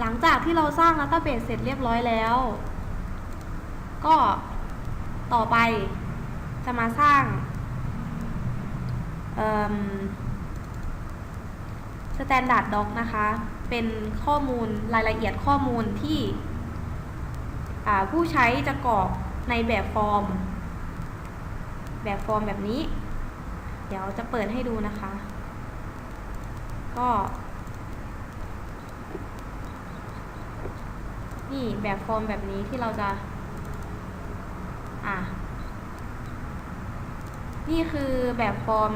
หลังจากที่เราสร้าง Database เสร็จเรียบร้อยแล้ว ก็ต่อไปจะมาสร้างเอิ่ม Standard Doc นะคะ เป็นข้อมูลรายละเอียดข้อมูลที่ผู้ใช้จะกรอกในแบบฟอร์ม แบบฟอร์มแบบนี้ เดี๋ยวจะเปิดให้ดูนะคะ ก็ นี่แบบฟอร์มแบบนี้ที่เราจะ อะ นี่คือแบบฟอร์ม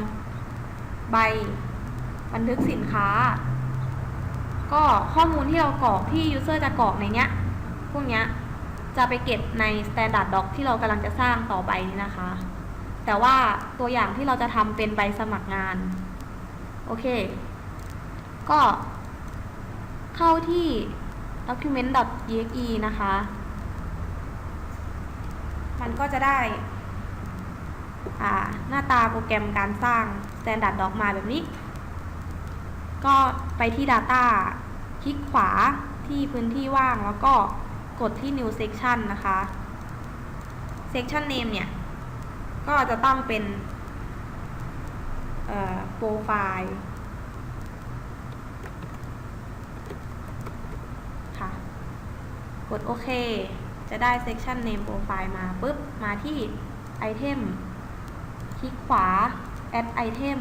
ใบบันทึกสินค้า ก็ข้อมูลที่เรากรอกที่ user จะกรอกในเนี้ย พวกเนี้ยจะไปเก็บใน standard doc ที่เรากำลังจะสร้างต่อไปนี้นะคะ แต่ว่าตัวอย่างที่เราจะทำเป็นใบสมัครงาน โอเค ก็เข้าที่ document.exe นะคะ มันก็จะได้หน้าตาโปรแกรมการสร้าง standard doc มาแบบนี้ ก็ไปที่ data คลิกขวาที่พื้นที่ว่างแล้วก็กดที่ new section นะคะ section name เนี่ย ก็จะตั้งเป็นเอ่อ profile ค่ะ กดโอเค จะได้ section name profile มาปุ๊บ มาที่ item คลิกขวา add item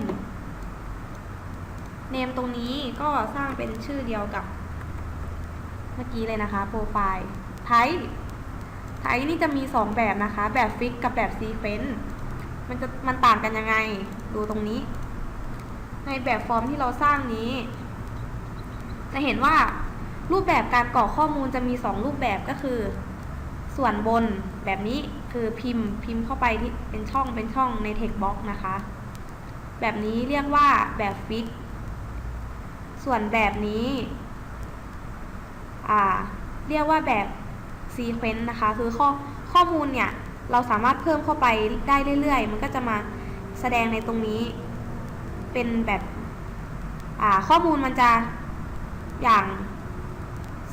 name ตรงนี้ก็สร้างเป็นชื่อเดียวกับ เมื่อกี้เลยนะคะ profile type type นี่จะมี 2 แบบนะคะ แบบ fix กับแบบ sequence มันจะมันต่างกันยังไง ดูตรงนี้ ในแบบฟอร์มที่เราสร้างนี้ จะเห็นว่า รูปแบบการกรอกข้อมูลจะมี 2 รูปแบบก็คือ ส่วนบนแบบนี้คือพิมพ์พิมพ์เข้าไปที่เป็นช่องเป็นช่องใน text box นะคะ แบบนี้เรียกว่าแบบฟิก ส่วนแบบนี้อ่าเรียกว่าแบบ sequence นะคะ คือข้อข้อมูลเนี่ยเราสามารถเพิ่มเข้าไปได้เรื่อยๆ มันก็จะมาแสดงในตรงนี้ เป็นแบบ อ่า ข้อมูลมันจะอย่าง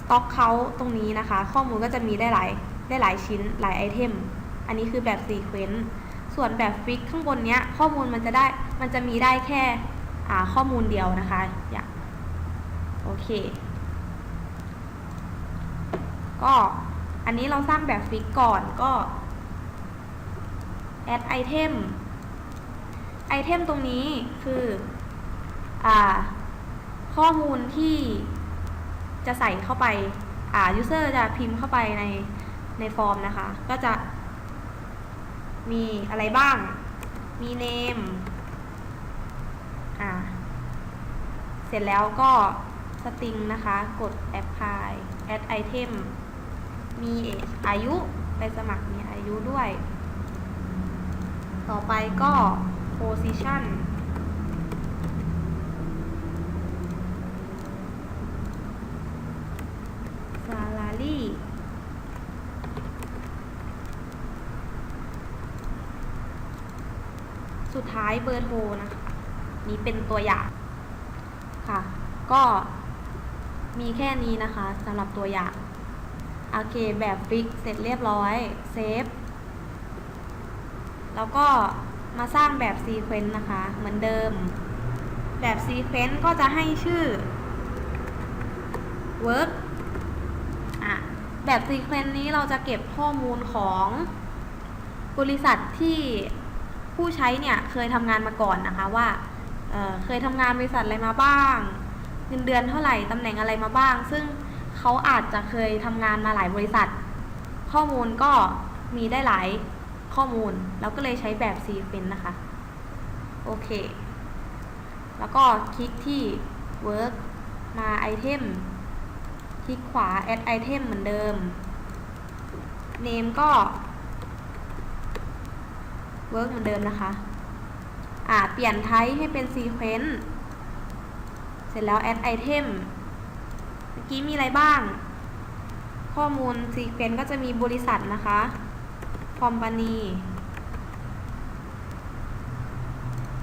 stock count ตรงนี้นะคะ ข้อมูลก็จะมีได้หลายได้หลายชิ้นหลายไอเทม อันนี้คือแบบ sequence ส่วนแบบฟิกข้างบนเนี้ยข้อมูลมันจะได้มันจะมีได้แค่อ่าข้อมูลเดียวนะคะอย่างโอเค ก็อันนี้เราสร้างแบบฟิกก่อนก็ add item item ตรงนี้คืออ่าข้อมูลที่ จะใส่เข้าไปอ่า user จะพิมพ์เข้าไปในในฟอร์มนะคะ ก็จะ มีอะไรบ้าง มี name อ่า เสร็จแล้วก็ string นะคะ กด apply add item มีอายุไปสมัครมีอายุด้วย ต่อไปก็ position ซาลารีสุด ท้ายเบอร์โทรนะนี่เป็นตัวอย่างค่ะ ก็มีแค่นี้นะคะสำหรับตัวอย่างโอเคแบบฟิกเสร็จเรียบร้อยเซฟแล้วก็มาสร้างแบบซีเควนต์นะคะ เหมือนเดิม แบบซีเควนต์ก็จะให้ชื่อ work อะแบบซีเควนต์นี้เราจะเก็บข้อมูลของบริษัทที่ ผู้ใช้เนี่ยเคยทำงานมาก่อนนะคะว่าเเคยทำงานบริษัทอะไรมาบ้าง เงินเดือนเท่าไหร่ตำแหน่งอะไรมาบ้าง ซึ่งเขาอาจจะเคยทำงานมาหลายบริษัท ข้อมูลก็มีได้หลายข้อมูลแล้วก็เลยใช้แบบซีเควนต์นะคะ โอเค แล้วก็คลิกที่ work มา item คลิกขวา add item เหมือนเดิม name ก็ work เหมือนเดิมนะคะ อ่า เปลี่ยน type ให้เป็น sequence เสร็จแล้ว add item เมื่อกี้มีอะไรบ้าง ข้อมูล sequence ก็จะมีบริษัทนะคะ company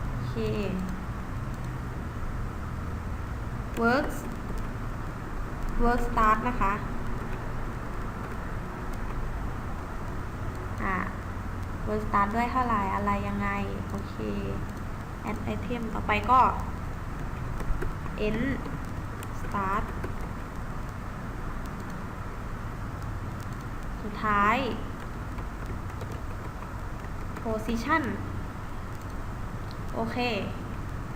โอเค works work start นะคะ อ่า work start ด้วยเท่าไหร่อะไรยังไง โอเค add item ต่อไปก็ end start สุดท้าย position โอเค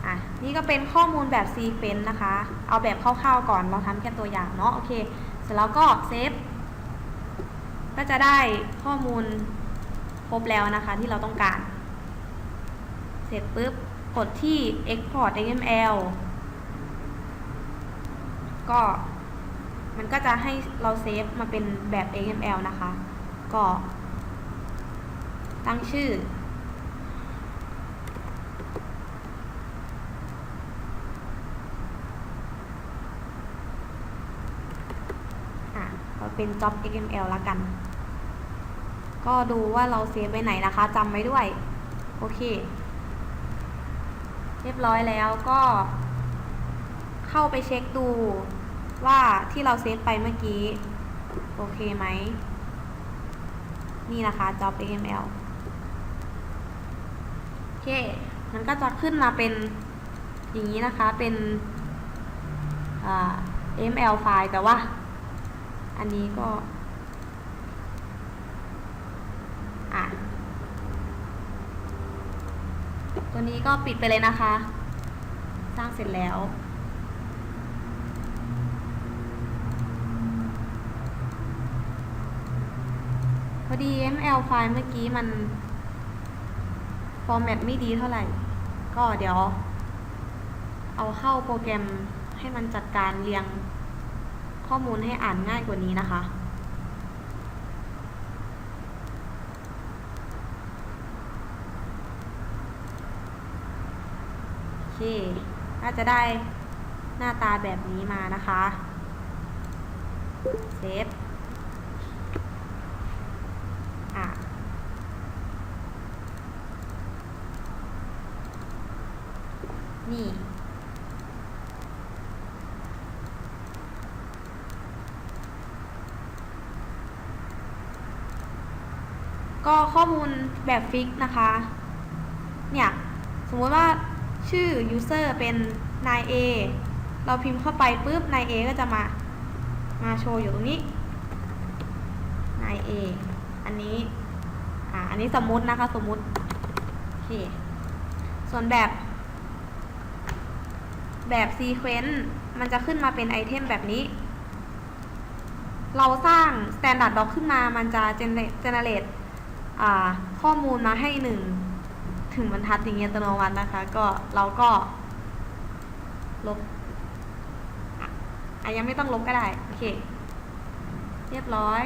อะ นี่ก็เป็นข้อมูลแบบ sequence นะคะ เอาแบบคร่าวๆก่อน เราทำแค่ตัวอย่างเนาะ โอเค เสร็จแล้วก็เซฟ ก็จะได้ข้อมูล ครบแล้วนะคะที่เราต้องการ เสร็จปุ๊บกดที่ export xml ก็มันก็จะให้เราเซฟมาเป็นแบบ XML นะคะ ก็ ตั้งชื่ออะเราเป็น job XML ล้วกัน ก็ดูว่าเราเซฟไว้ไหนนะคะจำไว้ด้วย โอเค เรียบร้อยแล้วก็ เข้าไปเช็คดูว่าที่เราเซฟไปเมื่อกี้ โอเคไหม นี่นะคะ job XML โอเค มันก็จะขึ้นมาเป็นอย่างนี้นะคะเป็นอ่า XML ไฟล์แต่ว่า อันนี้ก็ อะ ตัวนี้ก็ปิดไปเลยนะคะ สร้างเสร็จแล้ว พอดี ML ไฟล์เมื่อกี้มันฟอร์แมตไม่ดีเท่าไหร่ ก็เดี๋ยว เอาเข้าโปรแกรมให้มันจัดการเรียงข้อมูลให้อ่านง่ายกว่านี้นะคะ เค น่าจะได้หน้าตาแบบนี้มานะคะ เซฟอะนี่ ก็ข้อมูลแบบฟิกนะคะ เนี่ย สมมติว่า ชื่อ user เป็นนาย A เราพิมพ์เข้าไปปุ๊บนาย A ก็จะมา มาโชว์อยู่ตรงนี้นาย A อันนี้อ่าอันนี้สมมุตินะคะสมมุติโอเคส่วนแบบแบบ sequence มันจะขึ้นมาเป็นไอเทมแบบนี้ เราสร้าง standard doc ขึ้นมามันจะ generate generate อ่าข้อมูลมาให้หนึ่ง ถึงบรรทัดอย่างเงี้ยอัตโนมัตินะคะ ก็เราก็ลบอะอะยังไม่ต้องลบก็ได้ โอเค เรียบร้อย